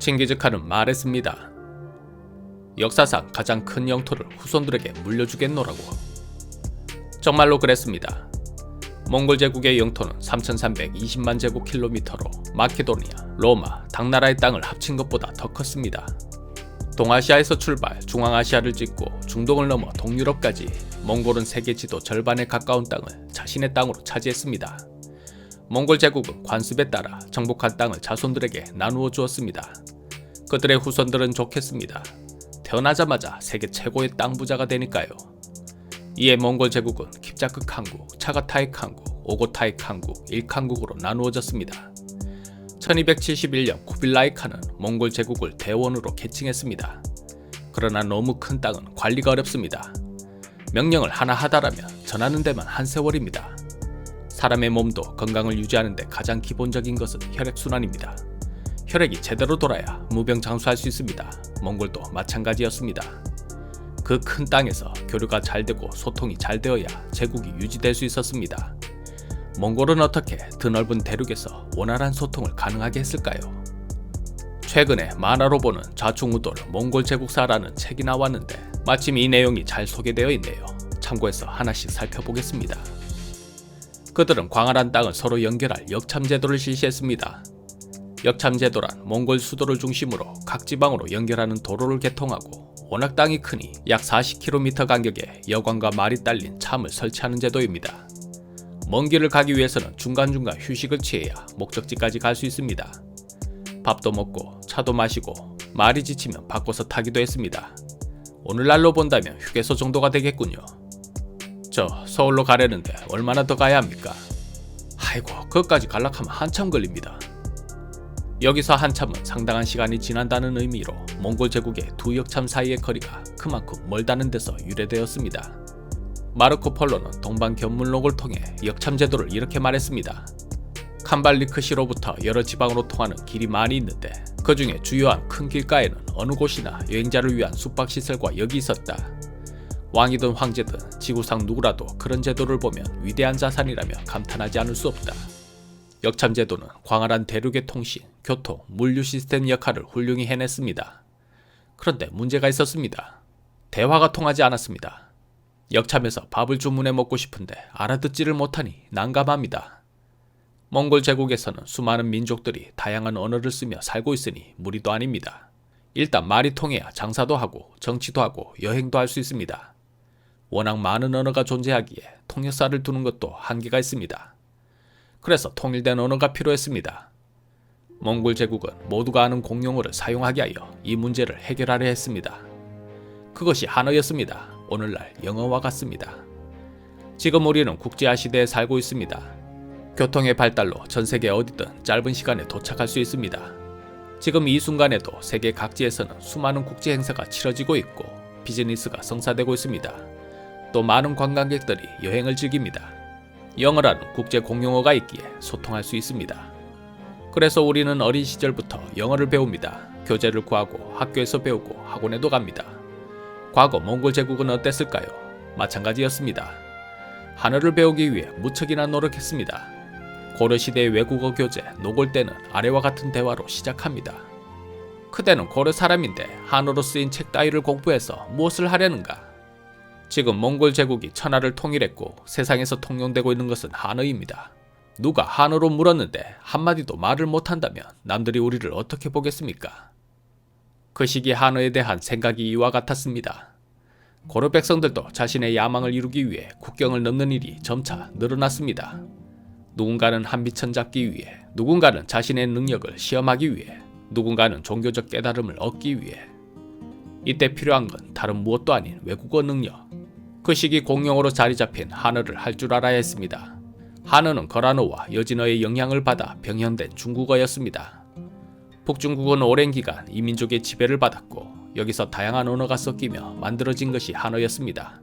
칭기즈 칸은 말했습니다. 역사상 가장 큰 영토를 후손들에게 물려주겠노라고. 정말로 그랬습니다. 몽골 제국의 영토는 3,320만 제곱킬로미터로 마케도니아, 로마, 당나라의 땅을 합친 것보다 더 컸습니다. 동아시아에서 출발 중앙아시아를 찍고 중동을 넘어 동유럽까지 몽골은 세계 지도 절반에 가까운 땅을 자신의 땅으로 차지했습니다. 몽골 제국은 관습에 따라 정복한 땅을 자손들에게 나누어 주었습니다. 그들의 후손들은 좋겠습니다. 태어나자마자 세계 최고의 땅 부자가 되니까요. 이에 몽골 제국은 킵자크 칸국, 차가타이 칸국, 오고타이 칸국, 일칸국으로 나누어졌습니다. 1271년 쿠빌라이 칸은 몽골 제국을 대원으로 개칭했습니다. 그러나 너무 큰 땅은 관리가 어렵습니다. 명령을 하나 하다라면 전하는 데만 한 세월입니다. 사람의 몸도 건강을 유지하는 데 가장 기본적인 것은 혈액순환입니다. 혈액이 제대로 돌아야 무병장수할 수 있습니다. 몽골도 마찬가지였습니다. 그 큰 땅에서 교류가 잘 되고 소통이 잘 되어야 제국이 유지될 수 있었습니다. 몽골은 어떻게 드넓은 대륙에서 원활한 소통을 가능하게 했을까요? 최근에 만화로 보는 좌충우돌 몽골 제국사라는 책이 나왔는데 마침 이 내용이 잘 소개되어 있네요. 참고해서 하나씩 살펴보겠습니다. 그들은 광활한 땅을 서로 연결할 역참 제도를 실시했습니다. 역참제도란 몽골 수도를 중심으로 각 지방으로 연결하는 도로를 개통하고 워낙 땅이 크니 약 40km 간격에 여관과 말이 딸린 참을 설치하는 제도입니다. 먼 길을 가기 위해서는 중간중간 휴식을 취해야 목적지까지 갈 수 있습니다. 밥도 먹고 차도 마시고 말이 지치면 바꿔서 타기도 했습니다. 오늘날로 본다면 휴게소 정도가 되겠군요. 저 서울로 가려는데 얼마나 더 가야 합니까? 아이고 그것까지 갈락하면 한참 걸립니다. 여기서 한참은 상당한 시간이 지난다는 의미로 몽골 제국의 두 역참 사이의 거리가 그만큼 멀다는 데서 유래되었습니다. 마르코 폴로는 동방 견문록을 통해 역참 제도를 이렇게 말했습니다. 캄발리크시로부터 여러 지방으로 통하는 길이 많이 있는데 그 중에 주요한 큰 길가에는 어느 곳이나 여행자를 위한 숙박시설과 역이 있었다. 왕이든 황제든 지구상 누구라도 그런 제도를 보면 위대한 자산이라며 감탄하지 않을 수 없다. 역참 제도는 광활한 대륙의 통신, 교통, 물류 시스템 역할을 훌륭히 해냈습니다. 그런데 문제가 있었습니다. 대화가 통하지 않았습니다. 역참에서 밥을 주문해 먹고 싶은데 알아듣지를 못하니 난감합니다. 몽골 제국에서는 수많은 민족들이 다양한 언어를 쓰며 살고 있으니 무리도 아닙니다. 일단 말이 통해야 장사도 하고 정치도 하고 여행도 할 수 있습니다. 워낙 많은 언어가 존재하기에 통역사를 두는 것도 한계가 있습니다. 그래서 통일된 언어가 필요했습니다. 몽골 제국은 모두가 아는 공용어를 사용하게 하여 이 문제를 해결하려 했습니다. 그것이 한어였습니다. 오늘날 영어와 같습니다. 지금 우리는 국제화 시대에 살고 있습니다. 교통의 발달로 전 세계 어디든 짧은 시간에 도착할 수 있습니다. 지금 이 순간에도 세계 각지에서는 수많은 국제 행사가 치러지고 있고 비즈니스가 성사되고 있습니다. 또 많은 관광객들이 여행을 즐깁니다. 영어라는 국제 공용어가 있기에 소통할 수 있습니다. 그래서 우리는 어린 시절부터 영어를 배웁니다. 교재를 구하고 학교에서 배우고 학원에도 갑니다. 과거 몽골 제국은 어땠을까요? 마찬가지였습니다. 한어를 배우기 위해 무척이나 노력했습니다. 고려시대의 외국어 교재 노골 때는 아래와 같은 대화로 시작합니다. 그대는 고려 사람인데 한어로 쓰인 책 따위를 공부해서 무엇을 하려는가? 지금 몽골 제국이 천하를 통일했고 세상에서 통용되고 있는 것은 한어입니다. 누가 한어로 물었는데 한마디도 말을 못한다면 남들이 우리를 어떻게 보겠습니까? 그 시기 한어에 대한 생각이 이와 같았습니다. 고려 백성들도 자신의 야망을 이루기 위해 국경을 넘는 일이 점차 늘어났습니다. 누군가는 한비천 잡기 위해, 누군가는 자신의 능력을 시험하기 위해, 누군가는 종교적 깨달음을 얻기 위해. 이때 필요한 건 다른 무엇도 아닌 외국어 능력. 그 시기 공용어로 자리 잡힌 한어를 할 줄 알아야 했습니다. 한어는 거란어와 여진어의 영향을 받아 병현된 중국어였습니다. 북중국은 오랜 기간 이민족의 지배를 받았고 여기서 다양한 언어가 섞이며 만들어진 것이 한어였습니다.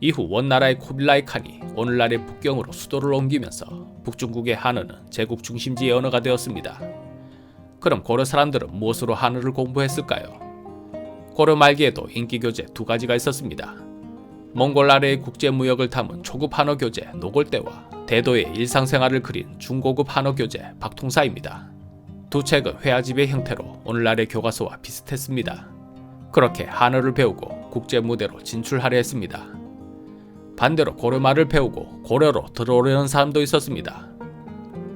이후 원나라의 코빌라이 칸이 오늘날의 북경으로 수도를 옮기면서 북중국의 한어는 제국 중심지의 언어가 되었습니다. 그럼 고려 사람들은 무엇으로 한어를 공부했을까요? 고려 말기에도 인기 교재 두 가지가 있었습니다. 몽골 아래의 국제 무역을 담은 초급 한어 교재 노골대와 대도의 일상생활을 그린 중고급 한어 교재 박통사입니다. 두 책은 회화집의 형태로 오늘날의 교과서와 비슷했습니다. 그렇게 한어를 배우고 국제 무대로 진출하려 했습니다. 반대로 고려말을 배우고 고려로 들어오려는 사람도 있었습니다.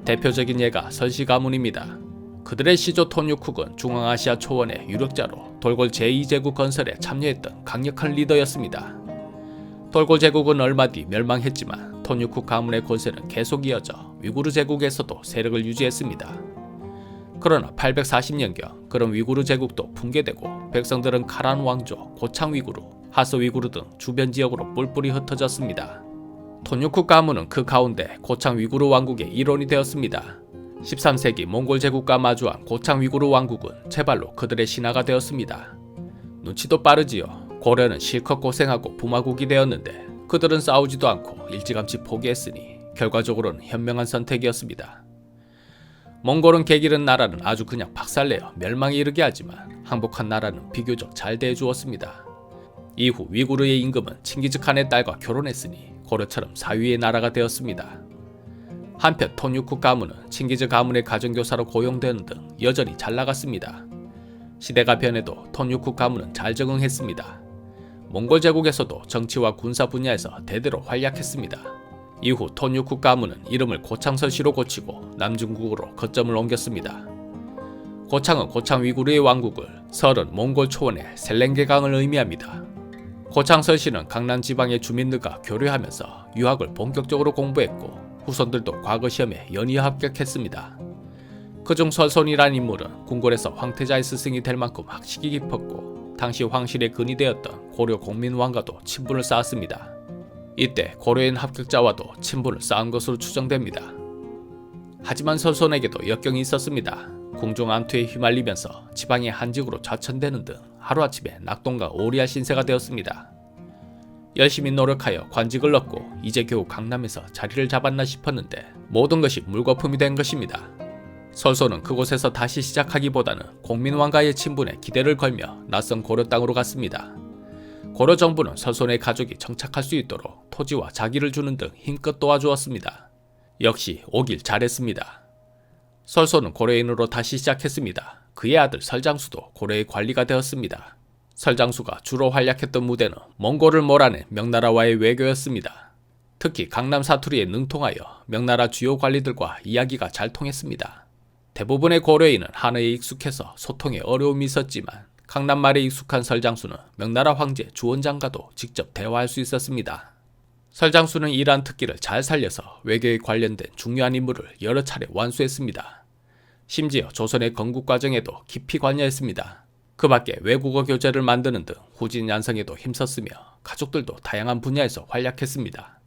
대표적인 예가 설시 가문입니다. 그들의 시조 톤유쿡은 중앙아시아 초원의 유력자로 돌골 제2제국 건설에 참여했던 강력한 리더였습니다. 돌골 제국은 얼마 뒤 멸망했지만 톤유쿡 가문의 권세는 계속 이어져 위구르 제국에서도 세력을 유지했습니다. 그러나 840년경 그런 위구르 제국도 붕괴되고 백성들은 카란 왕조, 고창 위구르, 하스 위구르 등 주변 지역으로 뿔뿔이 흩어졌습니다. 톤유쿡 가문은 그 가운데 고창 위구르 왕국의 일원이 되었습니다. 13세기 몽골 제국과 마주한 고창 위구르 왕국은 제발로 그들의 신하가 되었습니다. 눈치도 빠르지요. 고려는 실컷 고생하고 부마국이 되었는데 그들은 싸우지도 않고 일찌감치 포기했으니 결과적으로는 현명한 선택이었습니다. 몽골은 개기른 나라는 아주 그냥 박살내어 멸망에 이르게 하지만 항복한 나라는 비교적 잘 대해주었습니다. 이후 위구르의 임금은 칭기즈칸의 딸과 결혼했으니 고려처럼 사위의 나라가 되었습니다. 한편 톤유쿠 가문은 칭기즈 가문의 가정교사로 고용되는 등 여전히 잘 나갔습니다. 시대가 변해도 톤유쿠 가문은 잘 적응했습니다. 몽골 제국에서도 정치와 군사 분야에서 대대로 활약했습니다. 이후 톤유쿠 가문은 이름을 고창설시로 고치고 남중국으로 거점을 옮겼습니다. 고창은 고창 위구르의 왕국을, 설은 몽골 초원의 셀렌게강을 의미합니다. 고창설시는 강남 지방의 주민들과 교류하면서 유학을 본격적으로 공부했고 후손들도 과거 시험에 연이어 합격했습니다. 그중 설손이란 인물은 궁궐에서 황태자의 스승이 될 만큼 학식이 깊었고 당시 황실의 근이 되었던 고려 공민왕과도 친분을 쌓았습니다. 이때 고려인 합격자와도 친분을 쌓은 것으로 추정됩니다. 하지만 설손에게도 역경이 있었습니다. 궁중 암투에 휘말리면서 지방의 한직으로 좌천되는 등 하루아침에 낙동과 오리아 신세가 되었습니다. 열심히 노력하여 관직을 얻고 이제 겨우 강남에서 자리를 잡았나 싶었는데 모든 것이 물거품이 된 것입니다. 설소는 그곳에서 다시 시작하기보다는 공민왕과의 친분에 기대를 걸며 낯선 고려 땅으로 갔습니다. 고려 정부는 설손의 가족이 정착할 수 있도록 토지와 자기를 주는 등 힘껏 도와주었습니다. 역시 오길 잘했습니다. 설소는 고려인으로 다시 시작했습니다. 그의 아들 설장수도 고려의 관리가 되었습니다. 설장수가 주로 활약했던 무대는 몽골을 몰아낸 명나라와의 외교였습니다. 특히 강남 사투리에 능통하여 명나라 주요 관리들과 이야기가 잘 통했습니다. 대부분의 고려인은 한어에 익숙해서 소통에 어려움이 있었지만 강남말에 익숙한 설장수는 명나라 황제 주원장과도 직접 대화할 수 있었습니다. 설장수는 이러한 특기를 잘 살려서 외교에 관련된 중요한 임무를 여러 차례 완수했습니다. 심지어 조선의 건국 과정에도 깊이 관여했습니다. 그 밖에 외국어 교재를 만드는 등 후진 양성에도 힘썼으며 가족들도 다양한 분야에서 활약했습니다.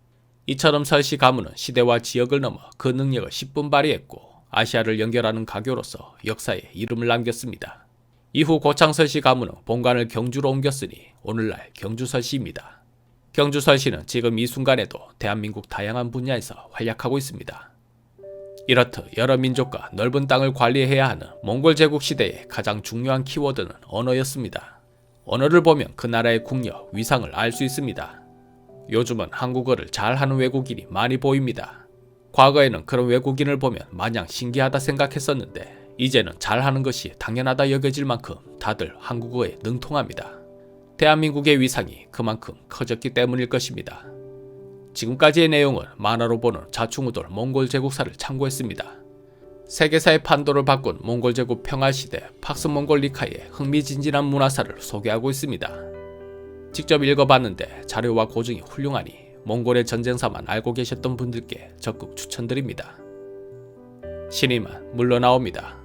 이처럼 설씨 가문은 시대와 지역을 넘어 그 능력을 10분 발휘했고 아시아를 연결하는 가교로서 역사에 이름을 남겼습니다. 이후 고창설씨 가문은 본관을 경주로 옮겼으니 오늘날 경주설씨입니다. 경주설씨는 지금 이 순간에도 대한민국 다양한 분야에서 활약하고 있습니다. 이렇듯 여러 민족과 넓은 땅을 관리해야 하는 몽골 제국 시대의 가장 중요한 키워드는 언어였습니다. 언어를 보면 그 나라의 국력, 위상을 알 수 있습니다. 요즘은 한국어를 잘하는 외국인이 많이 보입니다. 과거에는 그런 외국인을 보면 마냥 신기하다 생각했었는데 이제는 잘하는 것이 당연하다 여겨질 만큼 다들 한국어에 능통합니다. 대한민국의 위상이 그만큼 커졌기 때문일 것입니다. 지금까지의 내용은 만화로 보는 자충우돌 몽골 제국사를 참고했습니다. 세계사의 판도를 바꾼 몽골 제국 평화시대 팍스 몽골 리카의 흥미진진한 문화사를 소개하고 있습니다. 직접 읽어봤는데 자료와 고증이 훌륭하니 몽골의 전쟁사만 알고 계셨던 분들께 적극 추천드립니다. 신이만 물러나옵니다.